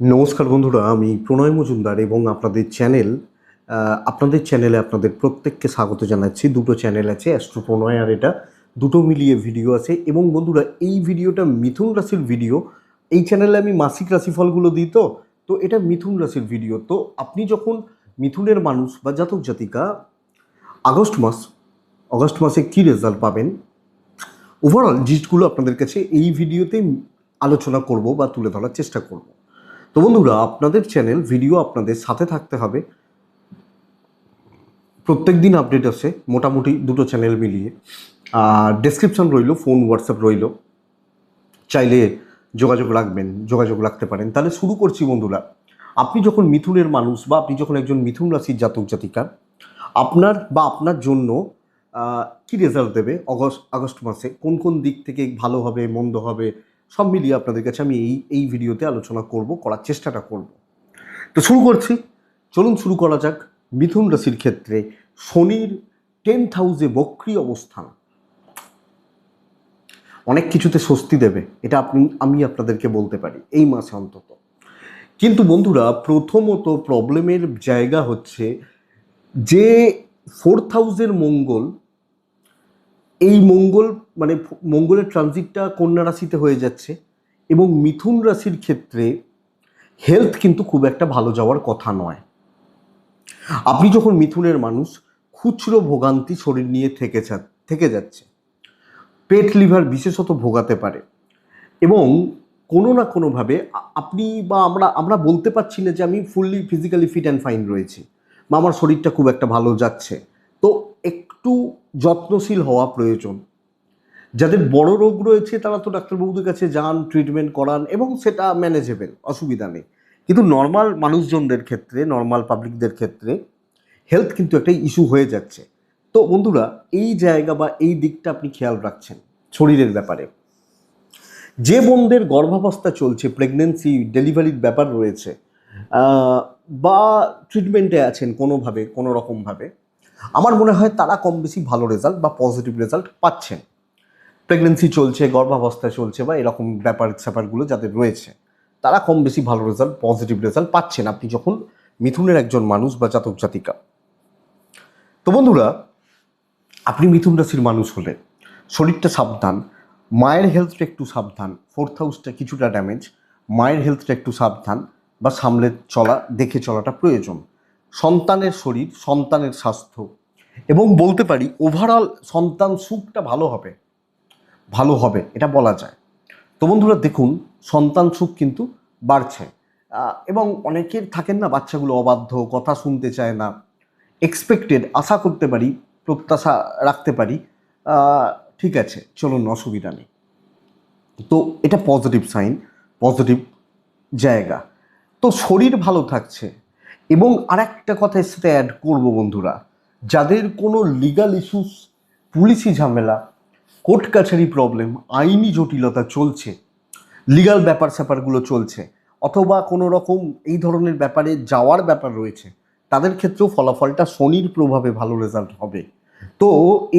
নমস্কার বন্ধুরা, আমি প্রণয় মজুমদার এবং আপনাদের চ্যানেল আপনাদের চ্যানেলে আপনাদের প্রত্যেককে স্বাগত জানাচ্ছি। দুটো চ্যানেল আছে অ্যাস্ট্রো প্রণয় আর এটা। দুটো মিলিয়ে ভিডিও আছে এবং বন্ধুরা, এই ভিডিওটা মিথুন রাশির ভিডিও। এই চ্যানেলে আমি মাসিক রাশিফলগুলো দিই তো তো এটা মিথুন রাশির ভিডিও। তো আপনি যখন মিথুনের মানুষ বা জাতক জাতিকা, আগস্ট মাস, আগস্ট মাসে কী রেজাল্ট পাবেন? ওভারঅল জিনিসগুলো আপনাদের কাছে এই ভিডিওতে আলোচনা করব বা তুলে ধরার চেষ্টা করব। তো বন্ধুরা, আপনাদের চ্যানেল ভিডিও আপনাদের সাথে থাকতে হবে। প্রত্যেক দিন আপডেট আসে মোটামুটি দুটো চ্যানেল মিলিয়ে। আর ডেসক্রিপশন রইল ফোন হোয়াটসঅ্যাপ রইল। চাইলে যোগাযোগ রাখবেন, যোগাযোগ রাখতে পারেন। তাহলে শুরু করছি বন্ধুরা। আপনি যখন মিথুনের মানুষ বা আপনি যখন একজন মিথুন রাশির জাতক, জাতিকা, আপনার বা আপনার জন্য কি রেজাল্ট দেবে? অগস্ট আগস্ট মাসে কোন কোন দিক থেকে ভালো হবে, মন্দ হবে? সব মিলিয়ে আপনাদের কাছে আমি এই এই ভিডিওতে আলোচনা করব, করার চেষ্টাটা করব। তো শুরু করছি। চলুন শুরু করা যাক। মিথুন রাশির ক্ষেত্রে শনির টেন্থ হাউসে বক্রি অবস্থান। অনেক কিছুতে স্বস্তি দেবে, এটা আপনি, আমি আপনাদেরকে বলতে পারি এই মাসে অন্তত। কিন্তু বন্ধুরা, প্রথমত প্রবলেমের জায়গা হচ্ছে যে ফোর্থ হাউসের মঙ্গল এই মঙ্গল মানে মঙ্গলের ট্রানজিটটা কন্যা রাশিতে হয়ে যাচ্ছে? এবং মিথুন রাশির ক্ষেত্রে হেলথ কিন্তু খুব একটা ভালো যাওয়ার কথা নয়। আপনি যখন মিথুনের মানুষ, খুচরো ভোগান্তি শরীর নিয়ে থেকে থেকে যাচ্ছে। পেট লিভার বিশেষত ভোগাতে পারে। এবং কোনো না কোনোভাবে আপনি বা আমরা আমরা বলতে পারছি না যে আমি fully physically fit and fine রয়েছি, বা আমার শরীরটা খুব একটা ভালো যাচ্ছে। তো একটু যত্নশীল হওয়া প্রয়োজন। যাদের বড় রোগ রয়েছে, তারা তো ডাক্তারবাবুদের কাছে যান ট্রিটমেন্ট করান এবং সেটা ম্যানেজেবল অসুবিধা নেই। কিন্তু নর্মাল মানুষজনদের ক্ষেত্রে নর্মাল পাবলিকদের ক্ষেত্রে হেলথ কিন্তু একটা ইস্যু হয়ে যাচ্ছে। তো বন্ধুরা, এই জায়গা বা এই দিকটা আপনি খেয়াল রাখছেন শরীরের ব্যাপারে। যে বোনদের গর্ভাবস্থা চলছে প্রেগনেন্সি ডেলিভারির ব্যাপার রয়েছে বা ট্রিটমেন্টে আছেন কোনোভাবে কোনো রকমভাবে আমার মনে হয় তারা কম বেশি ভালো রেজাল্ট বা পজিটিভ রেজাল্ট পাচ্ছেন। প্রেগনেন্সি চলছে গর্ভাবস্থা চলছে বা এরকম ব্যাপার স্যাপারগুলো যাদের রয়েছে, তারা কম বেশি ভালো রেজাল্ট পজিটিভ রেজাল্ট পাচ্ছেন আপনি যখন মিথুনের একজন মানুষ বা জাতক জাতিকা। তো বন্ধুরা, আপনি মিথুন রাশির মানুষ হলে শরীরটা সাবধান, মায়ের হেলথটা একটু সাবধান ফোর্থ হাউসটা কিছুটা ড্যামেজ মায়ের হেলথটা একটু সাবধান বা সামলে চলা, দেখে চলাটা প্রয়োজন। সন্তানের শরীর, সন্তানের স্বাস্থ্য। এবং বলতে পারি ওভারঅল সন্তান সুখটা ভালো হবে। ভালো হবে, এটা বলা যায়। তো বন্ধুরা, দেখুন, সন্তান সুখ কিন্তু বাড়ছে। এবং অনেকের থাকেন না, বাচ্চাগুলো অবাধ্য, কথা শুনতে চায় না। এক্সপেক্টেড আশা করতে পারি, প্রত্যাশা রাখতে পারি। ঠিক আছে, চলুন অসুবিধা নেই। তো এটা পজিটিভ সাইন পজিটিভ জায়গা। তো শরীর ভালো থাকছে এবং আরেকটা কথা এর সাথে অ্যাড করব বন্ধুরা, যাদের কোনো লিগাল ইস্যুস পুলিশি ঝামেলা কোর্ট কাছারি প্রবলেম আইনি জটিলতা চলছে লিগাল ব্যাপার স্যাপারগুলো চলছে, অথবা কোনো রকম এই ধরনের ব্যাপারে যাওয়ার ব্যাপার রয়েছে, তাদের ক্ষেত্রেও ফলাফলটা শনির প্রভাবে ভালো রেজাল্ট হবে। তো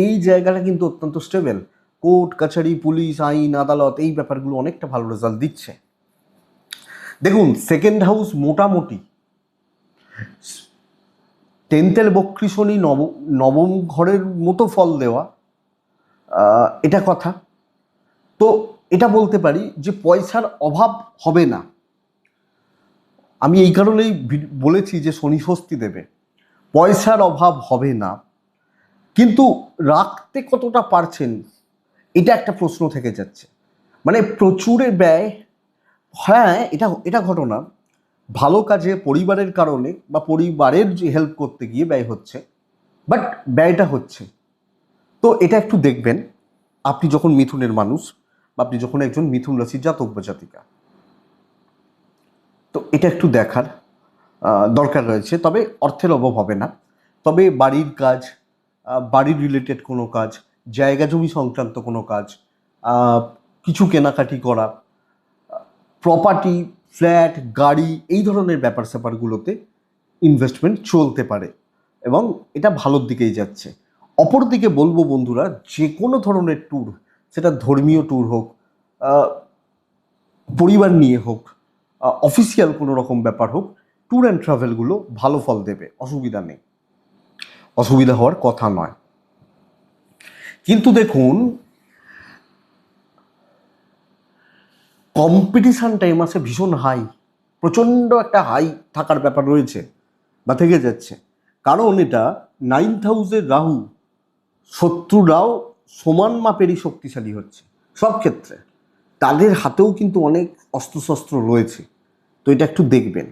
এই জায়গাটা কিন্তু অত্যন্ত স্টেবল কোর্ট কাছারি পুলিশ আইন, আদালত, এই ব্যাপারগুলো অনেকটা ভালো রেজাল্ট দিচ্ছে। দেখুন সেকেন্ড হাউস মোটামুটি টেন্থের বক্রি শনি নব, নবম ঘরের মতো ফল দেওয়া এটা কথা। তো এটা বলতে পারি যে পয়সার অভাব হবে না। আমি এই কারণেই বলেছি যে শনি স্বস্তি দেবে। পয়সার অভাব হবে না। কিন্তু রাখতে কতটা পারছেন, এটা একটা প্রশ্ন থেকে যাচ্ছে। মানে প্রচুরের ব্যয় হ্যাঁ এটা এটা ঘটনা। ভালো কাজে পরিবারের কারণে বা পরিবারের যে হেল্প করতে গিয়ে ব্যয় হচ্ছে বাট ব্যয়টা হচ্ছে। তো এটা একটু দেখবেন, আপনি যখন মিথুনের মানুষ বা আপনি যখন একজন মিথুন রাশির জাতক বা জাতিকা, তো এটা একটু দেখার দরকার রয়েছে। তবে অর্থের অভাব হবে না। তবে বাড়ির কাজ বাড়ির রিলেটেড কোনো কাজ, জায়গা জমি সংক্রান্ত কোনো কাজ কিছু কেনাকাটি করা প্রপার্টি ফ্ল্যাট, গাড়ি, এই ধরনের ব্যাপার স্যাপারগুলোতে ইনভেস্টমেন্ট চলতে পারে এবং এটা ভালোর দিকেই যাচ্ছে। অপরদিকে বলব বন্ধুরা, যে কোনো ধরনের ট্যুর সেটা ধর্মীয় ট্যুর হোক পরিবার নিয়ে হোক অফিসিয়াল কোনো রকম ব্যাপার হোক ট্যুর অ্যান্ড ট্রাভেলগুলো ভালো ফল দেবে, অসুবিধা নেই। অসুবিধা হওয়ার কথা নয়। কিন্তু দেখুন কম্পিটিশানটা এই মাসে ভীষণ হাই প্রচণ্ড একটা হাই থাকার ব্যাপার রয়েছে বা থেকে যাচ্ছে। কারণ এটা নাইন্থ হাউসের রাহু, শত্রুরাও সমান মাপেরই শক্তিশালী হচ্ছে, সব ক্ষেত্রে। তাদের হাতেও কিন্তু অনেক অস্ত্রশস্ত্র রয়েছে, তো এটা একটু দেখবেন।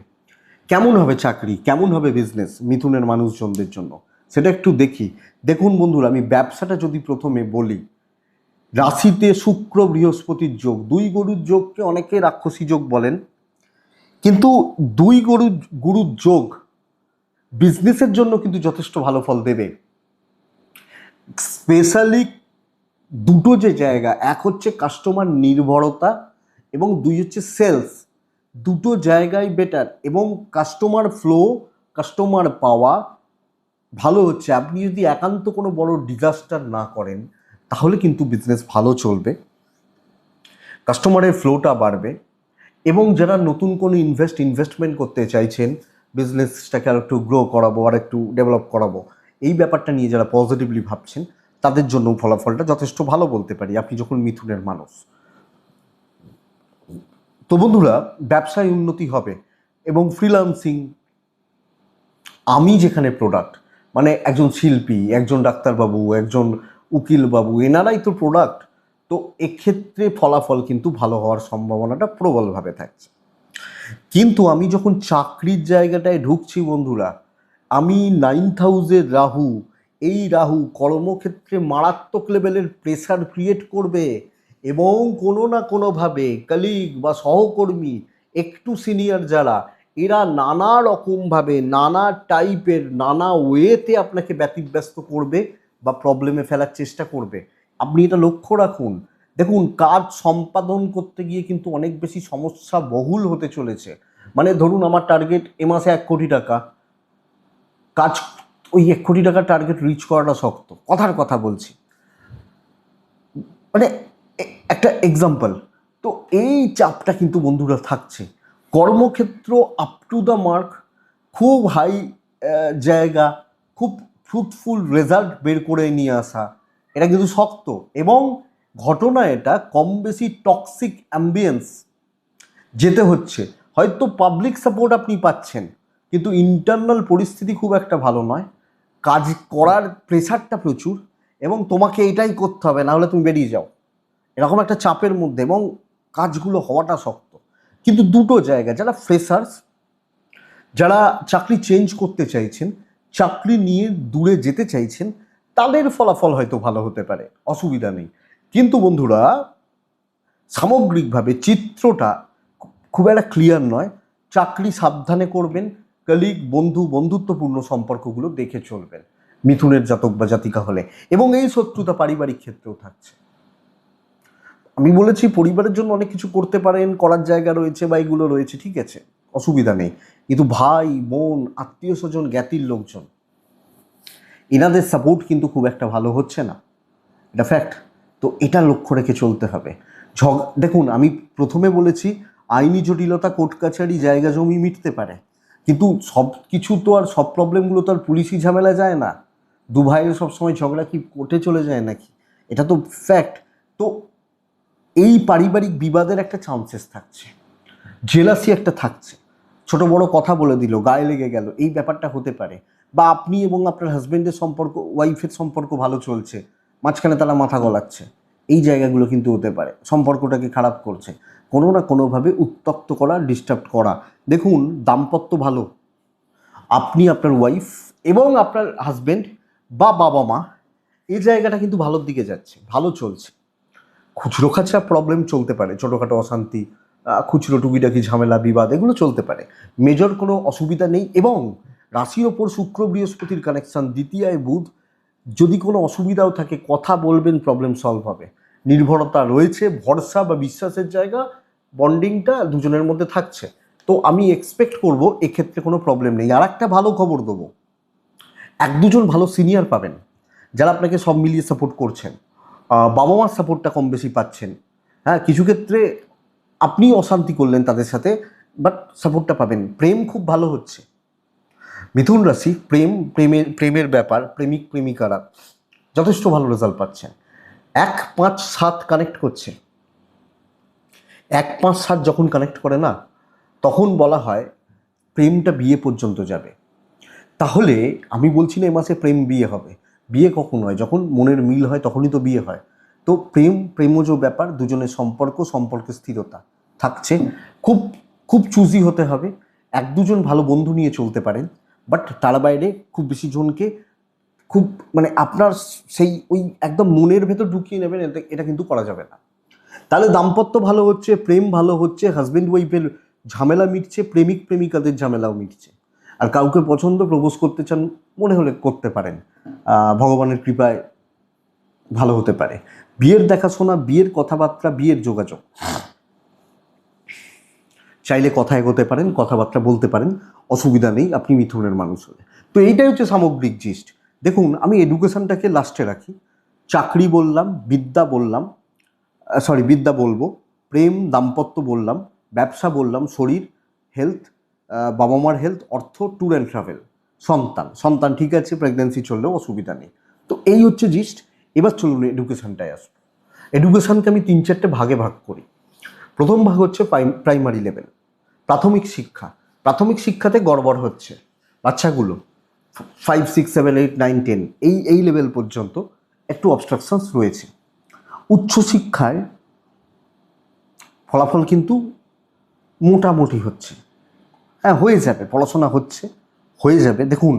কেমন হবে চাকরি? কেমন হবে বিজনেস মিথুনের মানুষজনদের জন্য? সেটা একটু দেখি। দেখুন বন্ধুরা, আমি ব্যবসাটা যদি প্রথমে বলি রাশিতে শুক্র বৃহস্পতির যোগ, দুই গরুর যোগকে অনেকে রাক্ষসী যোগ বলেন। কিন্তু দুই গরু গুরুর যোগ বিজনেসের জন্য কিন্তু যথেষ্ট ভালো ফল দেবে। স্পেশালি দুটো যে জায়গা, এক হচ্ছে কাস্টমার নির্ভরতা এবং দুই হচ্ছে সেলস দুটো জায়গায় বেটার এবং কাস্টমার ফ্লো কাস্টমার পাওয়া ভালো হচ্ছে। আপনি যদি একান্ত কোনো বড় ডিজাস্টার না করেন তাহলে কিন্তু বিজনেস ভালো চলবে কাস্টমারের ফ্লোটা বাড়বে এবং যারা নতুন কোনো ইনভেস্ট ইনভেস্টমেন্ট করতে চাইছেন বিজনেসটাকে আর একটু গ্রো করাবো আর একটু ডেভেলপ করাবো, এই ব্যাপারটা নিয়ে যারা পজিটিভলি ভাবছেন, তাদের জন্য ফলাফলটা যথেষ্ট ভালো বলতে পারি, আপনি যখন মিথুনের মানুষ। তো বন্ধুরা, ব্যবসায় উন্নতি হবে এবং ফ্রিলান্সিং আমি যেখানে প্রোডাক্ট মানে একজন শিল্পী, একজন ডাক্তারবাবু, একজন উকিলবাবু এনারাই তো প্রোডাক্ট তো এক্ষেত্রে ফলাফল কিন্তু ভালো হওয়ার সম্ভাবনাটা প্রবলভাবে থাকছে। কিন্তু আমি যখন চাকরির জায়গাটায় ঢুকছি বন্ধুরা, আমি নাইন হাউসের রাহু, এই রাহু কর্মক্ষেত্রে মারাত্মক লেভেলের প্রেশার ক্রিয়েট করবে এবং কোনো না কোনোভাবে কলিগ বা সহকর্মী, একটু সিনিয়র যারা, এরা নানা রকমভাবে, নানা টাইপের নানা ওয়েতে আপনাকে ব্যতিব্যস্ত করবে। বা প্রবলেমে ফেলার চেষ্টা করবে। আপনি এটা লক্ষ্য রাখুন। দেখুন, কাজ সম্পাদন করতে গিয়ে কিন্তু অনেক বেশি সমস্যা বহুল হতে চলেছে। মানে ধরুন, আমার টার্গেট এ মাসে এক কোটি টাকা। কাজ, ওই এক কোটি টাকার টার্গেট রিচ করাটা শক্ত। কথার কথা বলছি। মানে একটা এক্সাম্পল তো এই চাপটা কিন্তু বন্ধুরা থাকছে। কর্মক্ষেত্র আপ টু দ্য মার্ক খুব হাই জায়গা, খুব ফ্রুটফুল রেজাল্ট বের করে নিয়ে আসা। এটা কিন্তু শক্ত এবং ঘটনা এটা, কম বেশি টক্সিক অ্যাম্বিয়েন্স যেতে হচ্ছে। হয়তো পাবলিক সাপোর্ট আপনি পাচ্ছেন, কিন্তু ইন্টারনাল পরিস্থিতি খুব একটা ভালো নয়। কাজ করার প্রেশারটা প্রচুর এবং তোমাকে এটাই করতে হবে না হলে তুমি বেরিয়ে যাও। এরকম একটা চাপের মধ্যে এবং কাজগুলো হওয়াটা শক্ত। কিন্তু দুটো জায়গা, যারা ফ্রেশার্স যারা চাকরি চেঞ্জ করতে চাইছেন চাকরি নিয়ে দূরে যেতে চাইছেন, তাদের ফলাফল হয়তো ভালো হতে পারে, অসুবিধা নেই। কিন্তু বন্ধুরা, সামগ্রিকভাবে চিত্রটা খুব একটা ক্লিয়ার নয়। চাকরি সাবধানে করবেন কলিগ বন্ধু, বন্ধুত্বপূর্ণ সম্পর্কগুলো দেখে চলবেন, মিথুনের জাতক বা জাতিকা হলে। এবং এই শত্রুতা পারিবারিক ক্ষেত্রেও থাকছে। আমি বলেছি, পরিবারের জন্য অনেক কিছু করতে পারেন, করার জায়গা রয়েছে বা এগুলো রয়েছে, ঠিক আছে। অসুবিধা নেই। কিন্তু ভাই, বোন, আত্মীয় স্বজন, জ্ঞাতির লোকজন, এনাদের সাপোর্ট কিন্তু খুব একটা ভালো হচ্ছে না। এটা ফ্যাক্ট তো এটা লক্ষ্য রেখে চলতে হবে। ঝগ দেখুন, আমি প্রথমে বলেছি, আইনি জটিলতা কোর্ট কাছারি জায়গা জমি মিটতে পারে। কিন্তু সব কিছু তো আর সব প্রবলেমগুলো তো আর পুলিশি ঝামেলা যায় না। দু ভাইয়ের সবসময় ঝগড়া কি কোর্টে চলে যায় নাকি? এটা তো ফ্যাক্ট তো এই পারিবারিক বিবাদের একটা চান্সেস থাকছে। জেলাসি একটা থাকছে। ছোট বড় কথা বলে দিল, গায়ে লেগে গেল। এই ব্যাপারটা হতে পারে। বা আপনি এবং আপনার হাজবেন্ডের সম্পর্ক ওয়াইফের সম্পর্ক ভালো চলছে, মাঝখানে তারা মাথা গলাচ্ছে। এই জায়গাগুলো কিন্তু হতে পারে। সম্পর্কটাকে খারাপ করছে। কোনো না কোনোভাবে উত্তক্ত করা ডিস্টার্ব করা। দেখুন, দাম্পত্য ভালো। আপনি আপনার ওয়াইফ এবং আপনার হাজবেন্ড বা বাবা মা এই জায়গাটা কিন্তু ভালোর দিকে যাচ্ছে, ভালো চলছে। খুচরো খাচরা প্রবলেম চলতে পারে, ছোটোখাটো অশান্তি খুচরো টুকিটাকি ঝামেলা, বিবাদ, এগুলো চলতে পারে। মেজর কোনো অসুবিধা নেই এবং রাশির ওপর শুক্র বৃহস্পতির কানেকশন দ্বিতীয়ায় বুধ, যদি কোনো অসুবিধাও থাকে, কথা বলবেন প্রবলেম সলভ হবে। নির্ভরতা রয়েছে, ভরসা বা বিশ্বাসের জায়গা বন্ডিংটা দুজনের মধ্যে থাকছে। তো আমি এক্সপেক্ট করব, এক্ষেত্রে কোনো প্রবলেম নেই। আর একটা ভালো খবর দেবো। এক দুজন ভালো সিনিয়র পাবেন, যারা আপনাকে সব মিলিয়ে সাপোর্ট করছেন। বাবা মার সাপোর্টটা কম বেশি পাচ্ছেন। হ্যাঁ কিছু ক্ষেত্রে আপনি অশান্তি করলেন তাদের সাথে বাট সাপোর্টটা পাবেন। প্রেম খুব ভালো হচ্ছে। মিথুন রাশি, প্রেম, প্রেমের প্রেমের ব্যাপার, প্রেমিক, প্রেমিকারা যথেষ্ট ভালো রেজাল্ট পাচ্ছেন। এক পাঁচ সাত কানেক্ট করছে। এক পাঁচ সাত যখন কানেক্ট করে না, তখন বলা হয় প্রেমটা বিয়ে পর্যন্ত যাবে। তাহলে আমি বলছি না এ মাসে প্রেম বিয়ে হবে। বিয়ে কখন হয়? যখন মনের মিল হয় তখনই তো বিয়ে হয়। তো প্রেম, প্রেমজ ব্যাপার, দুজনের সম্পর্ক সম্পর্কে স্থিরতা থাকছে। খুব খুব চুজি হতে হবে। এক দুজন ভালো বন্ধু নিয়ে চলতে পারেন বাট তার বাইরে খুব বেশি জনকে খুব মানে আপনার সেই ওই একদম মনের ভেতর ঢুকিয়ে নেবেন এটা এটা কিন্তু করা যাবে না। তাহলে দাম্পত্য ভালো হচ্ছে, প্রেম ভালো হচ্ছে হাজব্যান্ড ওয়াইফের ঝামেলা মিটছে, প্রেমিক, প্রেমিকাদের ঝামেলাও মিটছে। আর কাউকে পছন্দ প্রবোজ করতে চান, মনে হলে করতে পারেন। ভগবানের কৃপায় ভালো হতে পারে। বিয়ের দেখাশোনা, বিয়ের কথাবার্তা, বিয়ের যোগাযোগ। চাইলে কথা এগোতে পারেন, কথাবার্তা বলতে পারেন, অসুবিধা নেই, আপনি মিথুনের মানুষ হলে। তো এইটাই হচ্ছে সামগ্রিক জিস্ট দেখুন, আমি এডুকেশনটাকে লাস্টে রাখি। চাকরি বললাম, বিদ্যা বললাম সরি বিদ্যা বলব, প্রেম, দাম্পত্য বললাম, ব্যবসা বললাম, শরীর হেলথ বাবা মার হেলথ অর্থ ট্যুর অ্যান্ড ট্রাভেল সন্তান। সন্তান ঠিক আছে প্রেগনেন্সি চললেও অসুবিধা নেই। তো এই হচ্ছে জিস্ট এবার চলুন এডুকেশনটায় আসব এডুকেশনকে আমি তিন চারটে ভাগে ভাগ করি। প্রথম ভাগ হচ্ছে প্রাইমারি লেভেল প্রাথমিক শিক্ষা। প্রাথমিক শিক্ষাতে গড়বড় হচ্ছে। বাচ্চাগুলো five six seven eight nine ten এই এই লেভেল পর্যন্ত একটু অবস্ট্রাকশনস রয়েছে। উচ্চশিক্ষায় ফলাফল কিন্তু মোটামুটি হচ্ছে। হ্যাঁ হয়ে যাবে, পড়াশোনা হচ্ছে, হয়ে যাবে। দেখুন,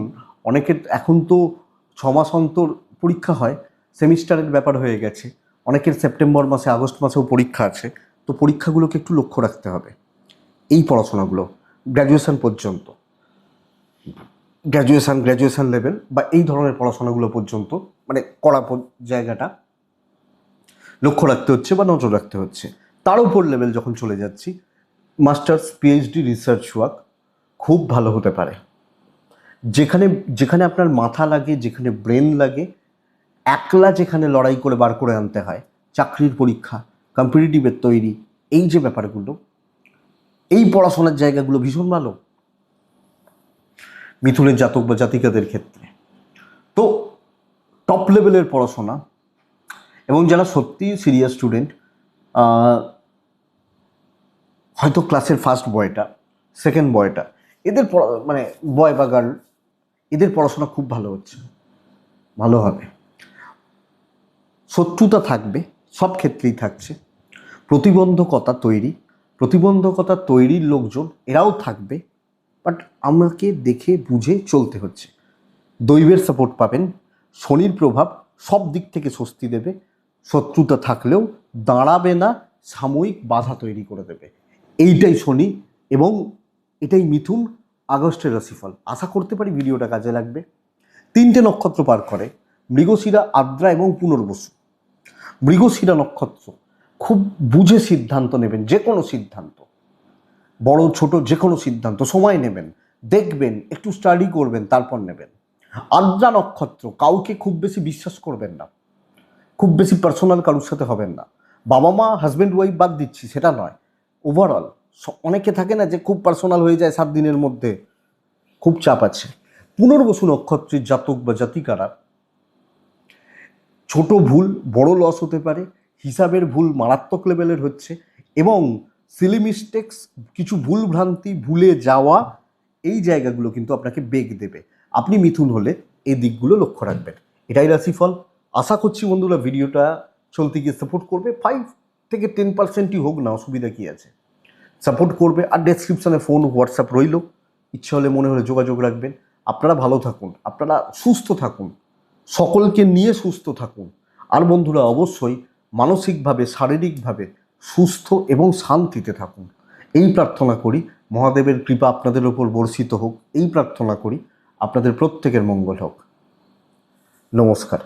অনেকের এখন তো ছমাস অন্তর পরীক্ষা হয় সেমিস্টারের ব্যাপার হয়ে গেছে। অনেকের সেপ্টেম্বর মাসে আগস্ট মাসেও পরীক্ষা আছে। তো পরীক্ষাগুলোকে একটু লক্ষ্য রাখতে হবে। এই পড়াশোনাগুলো গ্র্যাজুয়েশান পর্যন্ত গ্র্যাজুয়েশন গ্র্যাজুয়েশন লেভেল বা এই ধরনের পড়াশোনাগুলো পর্যন্ত মানে করা জায়গাটা লক্ষ্য রাখতে হচ্ছে বা নজর রাখতে হচ্ছে। তার উপর লেভেল যখন চলে যাচ্ছি মাস্টার্স পিএইচডি রিসার্চ ওয়ার্ক খুব ভালো হতে পারে। যেখানে যেখানে আপনার মাথা লাগে, যেখানে ব্রেন লাগে একলা যেখানে লড়াই করে বার করে আনতে হয়, চাকরির পরীক্ষা কম্পিটিটিভের তৈরি, এই যে ব্যাপারগুলো, এই পড়াশোনার জায়গাগুলো ভীষণ ভালো। মিথুনের জাতক বা জাতিকাদের ক্ষেত্রে। তো টপ লেভেলের পড়াশোনা এবং যারা সত্যি সিরিয়াস স্টুডেন্ট হয়তো ক্লাসের ফার্স্ট বয়টা সেকেন্ড বয়টা, এদের মানে বয় বা গার্ল এদের পড়াশোনা খুব ভালো হচ্ছে। ভালো হবে। শত্রুতা থাকবে, সব ক্ষেত্রেই থাকছে। প্রতিবন্ধকতা তৈরি, প্রতিবন্ধকতা তৈরির লোকজন এরাও থাকবে বাট আমাকে দেখে বুঝে চলতে হচ্ছে। দৈবের সাপোর্ট পাবেন, শনির প্রভাব সব দিক থেকে স্বস্তি দেবে, শত্রুতা থাকলেও দাঁড়াবে না, সাময়িক বাধা তৈরি করে দেবে। এইটাই শনি এবং এটাই মিথুন, আগস্টের রাশিফল। আশা করতে পারি ভিডিওটা কাজে লাগবে। তিনটে নক্ষত্র পার করে, মৃগশিরা, আদ্রা এবং পুনর্বসু। মৃগশিরা নক্ষত্র খুব বুঝে সিদ্ধান্ত নেবেন যে কোনো সিদ্ধান্ত। বড়, ছোট যে কোনো সিদ্ধান্ত, সময় নেবেন, দেখবেন, একটু স্টাডি করবেন, তারপর নেবেন। আদ্রা নক্ষত্র কাউকে খুব বেশি বিশ্বাস করবেন না। খুব বেশি পার্সোনাল কারোর সাথে হবেন না। বাবা মা হাজব্যান্ড ওয়াইফ বাদ দিচ্ছি, সেটা নয়। ওভারঅল অনেকে থাকে না যে খুব পার্সোনাল হয়ে যায় সাত দিনের মধ্যে। খুব চাপ আছে। পুনর্বসু নক্ষত্রের জাতক বা জাতিকারা ছোট ভুল বড় লস হতে পারে, হিসাবের ভুল মারাত্মক লেভেলের হচ্ছে এবং সিলি মিস্টেক্স কিছু ভুল ভ্রান্তি, ভুলে যাওয়া এই জায়গাগুলো কিন্তু আপনাকে বেগ দেবে। আপনি মিথুন হলে এই দিকগুলো লক্ষ্য রাখবেন। এটাই রাশিফল। আশা করছি বন্ধুরা ভিডিওটা চলতে গিয়ে সাপোর্ট করবে। ফাইভ থেকে টেন পার্সেন্টই হোক না, অসুবিধা কী আছে? সাপোর্ট করবে আর ডেসক্রিপশনে ফোন হোয়াটসঅ্যাপ রইল। ইচ্ছে হলে মনে হলে যোগাযোগ রাখবেন। আপনারা ভালো থাকুন। আপনারা সুস্থ থাকুন। সকলকে নিয়ে সুস্থ থাকুন। আর বন্ধুরা, অবশ্যই মানসিকভাবে, শারীরিকভাবে সুস্থ এবং শান্তিতে থাকুন। এই প্রার্থনা করি, মহাদেবের কৃপা আপনাদের ওপর বর্ষিত হোক। এই প্রার্থনা করি, আপনাদের প্রত্যেকের মঙ্গল হোক। নমস্কার।